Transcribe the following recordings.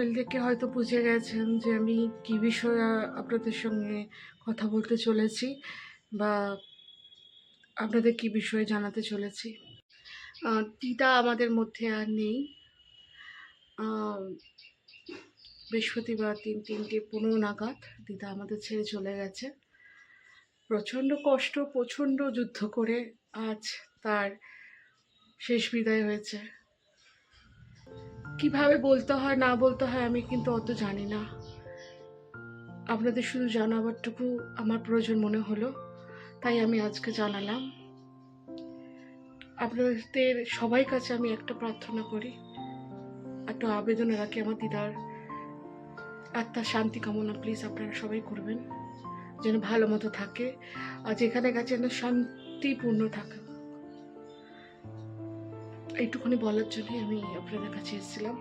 Thumbnail দেখে হয়তো বুঝে গেছেন যে আমি কী বিষয়ে আপনাদের সঙ্গে কথা বলতে চলেছি বা আপনাদের কী বিষয়ে জানাতে চলেছি। দিদা আমাদের মধ্যে আর নেই। বৃহস্পতিবার তিন, তিনটে পনেরো নাগাদ দিদা আমাদের ছেড়ে চলে গেছে। প্রচণ্ড কষ্ট, প্রচণ্ড যুদ্ধ করে আজ তার শেষ বিদায় হয়েছে। কীভাবে বলতে হয়, না বলতে হয়, আমি কিন্তু অত জানি না। আপনাদের শুধু জানাবারটুকু আমার প্রয়োজন মনে হলো, তাই আমি আজকে জানালাম। আপনাদের সবাই কাছে আমি একটা প্রার্থনা করি, একটা আবেদন রাখি আমার দিদার। আত্মার শান্তি কামনা প্লিজ আপনারা সবাই করবেন, যেন ভালো মতো থাকে। আর যেখানে গেছে যেন শান্তিপূর্ণ থাকে এইটুখানি বলার জন্যই আমি আপনাদের কাছে এসেছিলাম।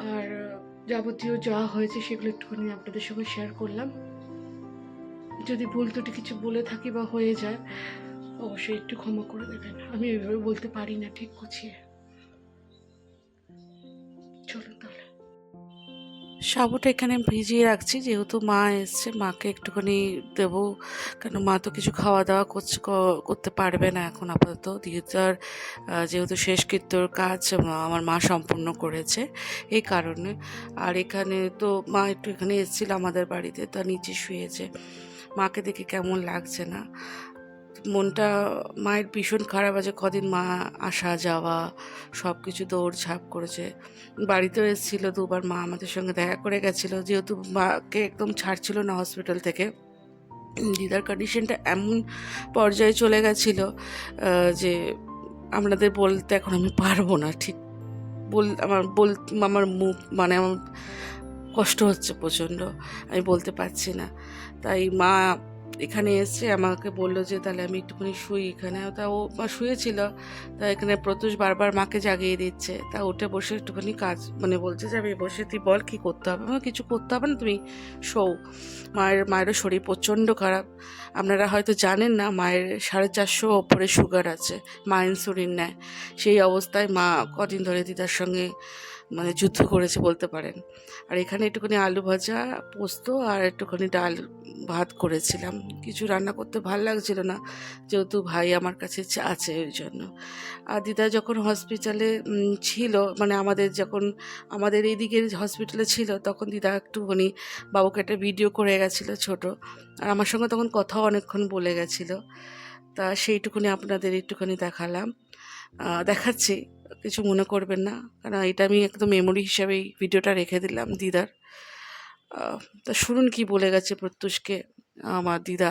আর, যাবতীয় যা হয়েছে সেগুলো একটুখানি আপনাদের সঙ্গে শেয়ার করলাম। যদি ভুল ত্রুটি কিছু বলে থাকি বা হয়ে যায়, অবশ্যই একটু ক্ষমা করে দেবেন। আমি ওইভাবে বলতে পারি না, ঠিক গুছিয়ে। তাহলে। সাবুটা এখানে ভিজিয়ে রাখছি যেহেতু মা এসছে মাকে একটুখানি দেবো। কেন মা তো কিছু খাওয়া দাওয়া করছে করতে পারবে না এখন আপাতত। আহ, যেহেতু শেষকৃত্যর কাজ আমার মা সম্পূর্ণ করেছে এই কারণে। আর এখানে তো মা একটু এখানে এসেছিল আমাদের বাড়িতে তা নিচে শুয়েছে। মাকে দেখে কেমন লাগছে না। মনটা মায়ের ভীষণ খারাপ আছে, কদিন মা আসা যাওয়া সব কিছু দৌড়ঝাঁপ করেছে। বাড়িতেও এসেছিল, দুবার মা আমাদের সঙ্গে দেখা করে গেছিল, যেহেতু মাকে একদম ছাড়ছিল না হসপিটাল থেকে। দিদার কন্ডিশনটা এমন পর্যায়ে চলে গেছিল যে আপনাদের বলতে এখন আমি পারব না, ঠিক বল, আমার বল, আমার মুখ মানে আমার কষ্ট হচ্ছে প্রচণ্ড, আমি বলতে পারছি না। তাই মা এখানে এসে আমাকে বলল যে, তাহলে আমি একটুখানি শুই এখানে। তা ও শুয়েছিল। তা এখানে প্রত্যুষ বারবার মাকে জাগিয়ে দিচ্ছে। তা উঠে বসে একটুখানি কাজ মানে বলছে যে, আমি বসে, তুই বল কী করতে হবে? আমার কিছু করতে হবে না, তুমি শোও। মায়ের, মায়েরও শরীর প্রচণ্ড খারাপ। আপনারা হয়তো জানেন না, মায়ের সাড়ে চারশো ওপরে সুগার আছে, মা ইনসুলিন নেয়। সেই অবস্থায় মা কদিন ধরে দিদার সঙ্গে মানে যুদ্ধ করেছে বলতে পারেন। আর এখানে একটুখানি আলু ভাজা পোস্ত আর একটুখানি ডাল ভাত করেছিলাম। কিছু রান্না করতে ভালো লাগছিল না যেহেতু ভাই আমার কাছে আছে ওই জন্য। আর দিদা যখন হসপিটালে ছিল মানে আমাদের যখন আমাদের এই দিকের হসপিটালে ছিল তখন দিদা একটুখানি বাবুকে একটা ভিডিও করে গেছিল ছোট। আর আমার সঙ্গে তখন কথাও অনেকক্ষণ বলে গেছিল। তা সেইটুকুনি আপনাদের একটুখানি দেখালাম। দেখাচ্ছি। কিছু মনে করবেন না। কারণ এটা আমি একদম মেমোরি হিসাবে এই ভিডিওটা রেখে দিলাম দিদার। তা শুনুন কি বলে গেছে প্রত্যুষকে। আমার দিদা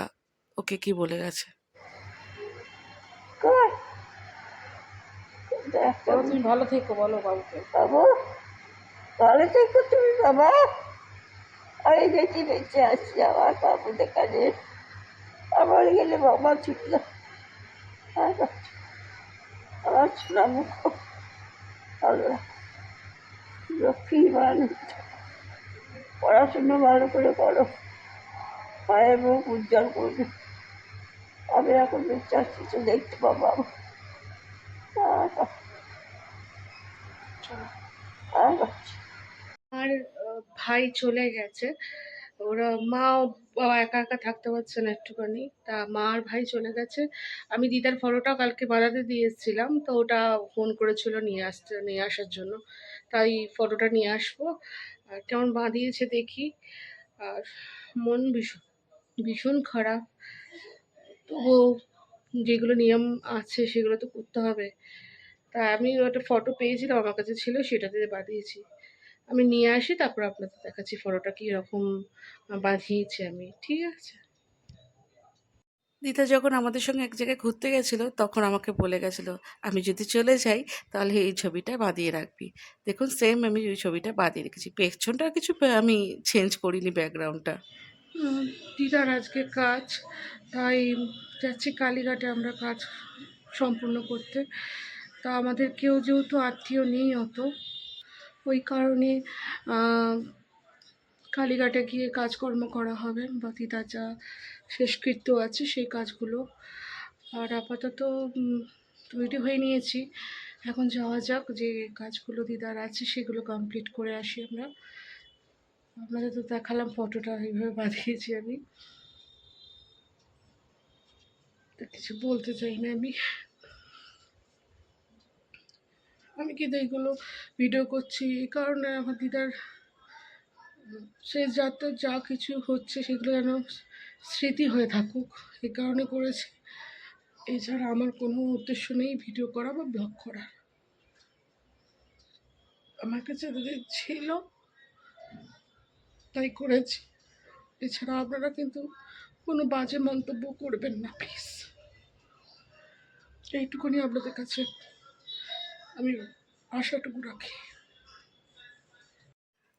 ওকে কি বলে গেছে। কর দেখ তুমি ভালো থেকো বলো বাবুকে বাবু ভালো থেকো তুমি বাবা। আমি বেঁচে বেঁচে আসছি আমার বাবু দেখানে আমার গেলে বাবা ছুটল আমার শোনা মুখ। ভালো লক্ষ্মী মানুষ পড়াশুনো ভালো করে করো। মায়ের মুখ উজ্জ্বল করবে। আমি এখন আসছি তো দেখতে পাবো আর ভাই চলে গেছে। ওরা মা বাবা একা একা থাকতে পারছে না একটুখানি। তা মা আর ভাই চলে গেছে। আমি দিদার ফটোটা কালকে বাজাতে দিয়ে এসেছিলাম। তো ওটা ফোন করেছিল নিয়ে আসতে, নিয়ে আসার জন্য। তাই ফটোটা নিয়ে আসব। আর কেমন বাঁধিয়েছে দেখি। আর মন ভীষণ ভীষণ খারাপ। তবুও যেগুলো নিয়ম আছে সেগুলো তো করতে হবে। তা আমি একটা ফটো পেয়েছিলাম, আমার কাছে ছিল, সেটাতে বাঁধিয়েছি। আমি নিয়ে আসি তারপর আপনাদের দেখাচ্ছি ফটোটা কীরকম বাঁধিয়েছি আমি ঠিক আছে? দিদা যখন আমাদের সঙ্গে এক জায়গায় ঘুরতে গেছিল তখন আমাকে বলে গেছিল আমি যদি চলে যাই তাহলে এই ছবিটা বাঁধিয়ে রাখবি। দেখুন সেম আমি ওই ছবিটা বাঁধিয়ে রেখেছি। পেছনটা কিছু আমি চেঞ্জ করিনি ব্যাকগ্রাউন্ডটা দিদার আজকে কাজ তাই যাচ্ছি কালীঘাটে আমরা কাজ সম্পূর্ণ করতে। তা আমাদের কেউ যেহেতু আত্মীয় নেই অত ওই কারণে কালীঘাটে গিয়ে কাজকর্ম করা হবে বা দিদার যা শেষকৃত্য আছে সেই কাজগুলো। আর আপাতত তৈরি হয়ে নিয়েছি। এখন যাওয়া যাক যে কাজগুলো দিদার আছে সেগুলো কমপ্লিট করে আসি আমরা। আপনাদের তো দেখালাম ফটোটা এইভাবে বাঁধিয়েছি আমি। কিছু বলতে চাই না আমি। আমি কিন্তু এইগুলো ভিডিও করছি? এই কারণে আমার দিদার, সে যাতে, যা কিছু হচ্ছে সেগুলো যেন স্মৃতি হয়ে থাকুক। এই কারণে করেছি। এছাড়া আমার কোনো উদ্দেশ্য নেই ভিডিও করা বা ব্লগ করা। আমার কাছে এতদিন ছিল, তাই করেছি। এছাড়া আপনারা কিন্তু কোনো বাজে মন্তব্য করবেন না প্লিজ এইটুকুনি আপনাদের কাছে। আমি আশাটুকু রাখি।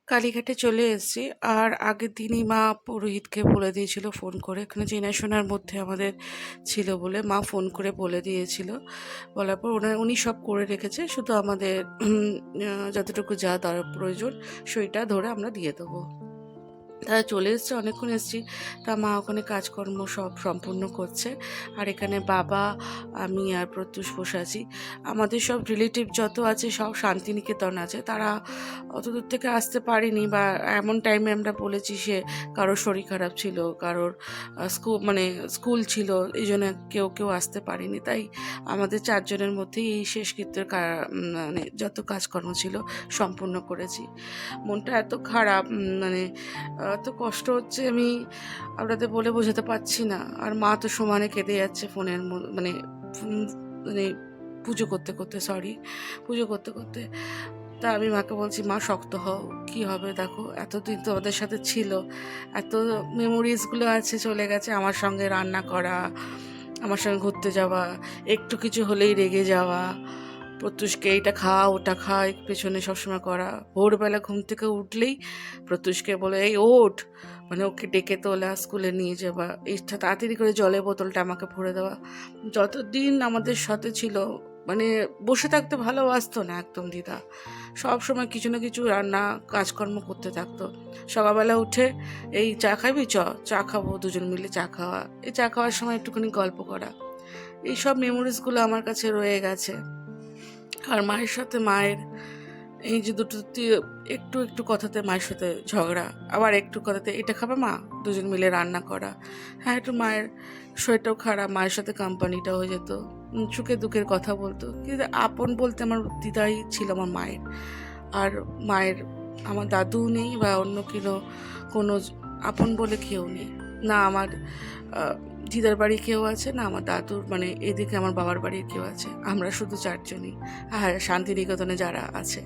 কালীঘাটে চলে এসেছি, আর আগের দিনই মা পুরোহিতকে বলে দিয়েছিল ফোন করে। এখানে চেনাশোনার মধ্যে আমাদের ছিল বলে মা ফোন করে বলে দিয়েছিল। বলার পর ওনার, উনি সব করে রেখেছে, শুধু আমাদের যতটুকু যা দরকার প্রয়োজন, সেইটা ধরে আমরা দিয়ে দেবো। তারা চলে এসছে, অনেকক্ষণ এসেছি। তা মা ওখানে কাজকর্ম সব সম্পূর্ণ করছে। আর এখানে বাবা, আমি আর প্রত্যুষ বসে আছি। আমাদের সব রিলেটিভ যত আছে, সব শান্তিনিকেতন আছে। তারা অত দূর থেকে আসতে পারেনি বা এমন টাইমে আমরা বলেছি সে কারোর শরীর খারাপ ছিল, কারোর স্কুল মানে স্কুল ছিল, এই জন্য কেউ কেউ আসতে পারেনি। তাই আমাদের চারজনের মধ্যেই এই শেষকৃত্যের মানে যত কাজকর্ম ছিল সম্পূর্ণ করেছি। মনটা এত খারাপ মানে এত কষ্ট হচ্ছে, আমি আপনাদের বলে বোঝাতে পারছি না। আর মা তো সমানে কেঁদে যাচ্ছে ফোনের মানে মানে পুজো করতে করতে সরি পুজো করতে করতে। তা আমি মাকে বলছি, মা, শক্ত হও, কি হবে দেখো, এতদিন তো ওদের সাথে ছিল, এত মেমোরিজগুলো আছে, চলে গেছে, আমার সঙ্গে রান্না করা, আমার সঙ্গে ঘুরতে যাওয়া, একটু কিছু হলেই রেগে যাওয়া। প্রত্যুষকে এইটা খা, ওটা খা পেছনে সবসময় করা। ভোরবেলা ঘুম থেকে উঠলেই প্রত্যুষকে বলে, এই, ওঠ। মানে ওকে ডেকে তোলা স্কুলে নিয়ে যাওয়া এইটা তাড়াতাড়ি করে জলের বোতলটা আমাকে ভরে দেওয়া। যতদিন আমাদের সাথে ছিল মানে বসে থাকতে ভালোবাসতো না একদম দিদা। সব সময় কিছু না কিছু রান্না, কাজকর্ম করতে থাকতো। সকালবেলা উঠে, এই, চা খাবি? চ, চা খাব, দুজন মিলে চা খাওয়া। এই চা খাওয়ার সময় একটুখানি গল্প করা। এই সব মেমোরিজগুলো আমার কাছে রয়ে গেছে। আর মায়ের সাথে মায়ের এই যে দুটো একটু একটু কথাতে মায়ের সাথে ঝগড়া, আবার একটু কথাতে এটা খাবে মা? দুজন মিলে রান্না করা। হ্যাঁ একটু মায়ের শরীরটাও খারাপ, মায়ের সাথে কোম্পানিটা হয়ে যেত। সুখে দুঃখের কথা বলতো। কিন্তু আপন বলতে আমার দিদাই ছিল আমার মায়ের। আর মায়ের, আমার দাদু নেই বা অন্য কিনো কোনো আপন বলে কেউ নেই। না, আমার দিদার বাড়ি কেউ আছে? না, আমার দাদুর মানে এদিকে আমার বাবার বাড়ির কেউ আছে। আমরা শুধু চারজনই। আর শান্তিনিকেতনে যারা আছে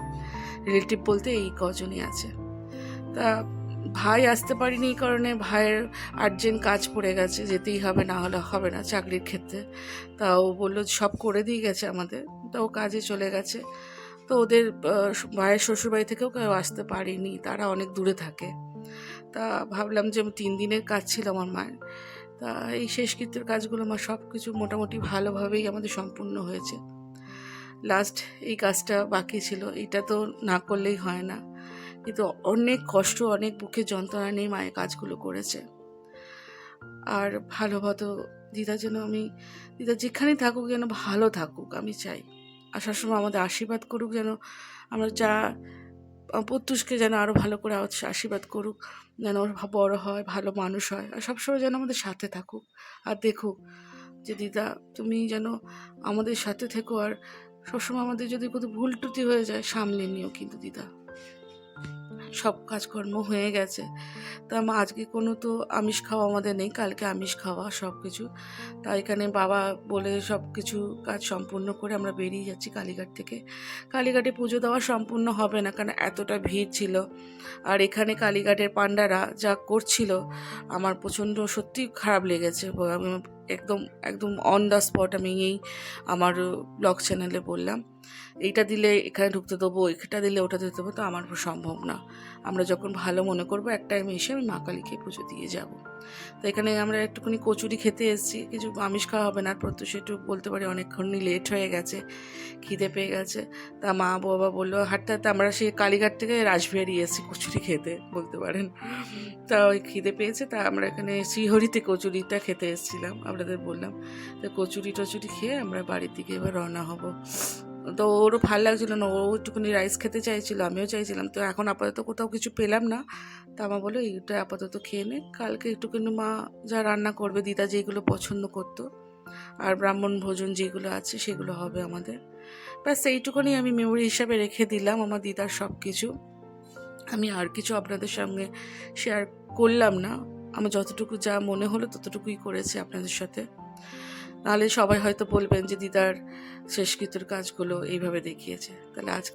রিলেটিভ বলতে এই কজনই আছে। তা ভাই আসতে পারিনি এই কারণে ভাইয়ের আর্জেন্ট কাজ পড়ে গেছে, যেতেই হবে, না হলে হবে না চাকরির ক্ষেত্রে। তা ও বলল সব করে দিয়ে গেছে আমাদের। তা ও কাজে চলে গেছে। তো ওদের ভাইয়ের শ্বশুরবাড়ি থেকেও কেউ আসতে পারেনি, তারা অনেক দূরে থাকে। তা ভাবলাম যে তিন দিনের কাজ ছিল আমার মায়ের। তা এই শেষকৃত্যের কাজগুলো আমার সব কিছু মোটামুটি ভালোভাবেই আমাদের সম্পূর্ণ হয়েছে। লাস্ট এই কাজটা বাকি ছিল, এটা তো না করলেই হয় না। কিন্তু অনেক কষ্ট, অনেক বুকে যন্ত্রণা নিয়ে মায়ের কাজগুলো করেছে। আর ভালো মতো দিদা যেন আমি, দিদা যেখানেই থাকুক যেন ভালো থাকুক, আমি চাই। আসার সময় আমাদের আশীর্বাদ করুক যেন আমরা যা প্রত্যুষকে যেন আরও ভালো করে আশীর্বাদ করুক, যেন ওর বড় হয়, ভালো মানুষ হয়, আর সবসময় যেন আমাদের সাথে থাকুক। আর দেখুক যে দিদা, তুমি যেন আমাদের সাথে থেকো, আর সবসময় আমাদের যদি কোথাও ভুল টুটি হয়ে যায়, সামলে নিও কিন্তু দিদা। সব কাজকর্ম হয়ে গেছে। তা আজকে কোনো তো আমিষ খাওয়া আমাদের নেই, কালকে আমিষ খাওয়া সব কিছু। তা এখানে বাবা বলে সব কিছু কাজ সম্পূর্ণ করে আমরা বেরিয়ে যাচ্ছি কালীঘাট থেকে। কালীঘাটে পুজো দেওয়া সম্পূর্ণ হবে না, কারণ এতটা ভিড় ছিল। আর এখানে কালীঘাটের পাণ্ডারা যা করছিল, আমার প্রচণ্ড সত্যি খারাপ লেগেছে। একদম একদম অন দ্য স্পট আমি এই আমার ব্লগ চ্যানেলে বললাম। এইটা দিলে এখানে ঢুকতে দেবো এটা দিলে ওটা দিতে দেবো, তো আমার সম্ভব না। আমরা যখন ভালো মনে করব, এক টাইম এসে আমি মা কালীকে পুজো দিয়ে যাব। তো এখানে আমরা একটুখানি কচুরি খেতে এসেছি, কিছু আমিষ খাওয়া হবে না প্রত্যুষ একটু বলতে পারি অনেকক্ষণই লেট হয়ে গেছে, খিদে পেয়ে গেছে। তা মা বাবা বলল হাঁটতে হাঁটতে আমরা সেই কালীঘাট থেকে রাসবিহারি এসেছি কচুরি খেতে, বলতে পারেন। তা ওই খিদে পেয়েছে, তা আমরা এখানে শ্রীহরিতে কচুরিটা খেতে এসেছিলাম, আপনাদের বললাম। তো কচুরি টচুরি খেয়ে আমরা বাড়ির দিকে এবার রওনা হব। তো ওরও ভালো লাগছিল না, ও একটুখানি রাইস খেতে চাইছিল, আমিও চাইছিলাম। তো এখন আপাতত কোথাও কিছু পেলাম না। তা মা বলো এইটা আপাতত খেয়ে নে। কালকে একটুখানি মা যা রান্না করবে, দিদা যেগুলো পছন্দ করতো, আর ব্রাহ্মণ ভোজন যেগুলো আছে, সেগুলো হবে আমাদের। ব্যাস, এইটুকুনি আমি মেমোরি হিসাবে রেখে দিলাম আমার দিদার সব কিছু আমি আর কিছু আপনাদের সঙ্গে শেয়ার করলাম না। আমার যতটুকু যা মনে হলো, ততটুকুই করেছি আপনাদের সাথে। নাহলে সবাই হয়তো বলবেন যে দিদার শেষকৃত্যর কাজগুলো এইভাবে দেখিয়েছে। তাহলে আজ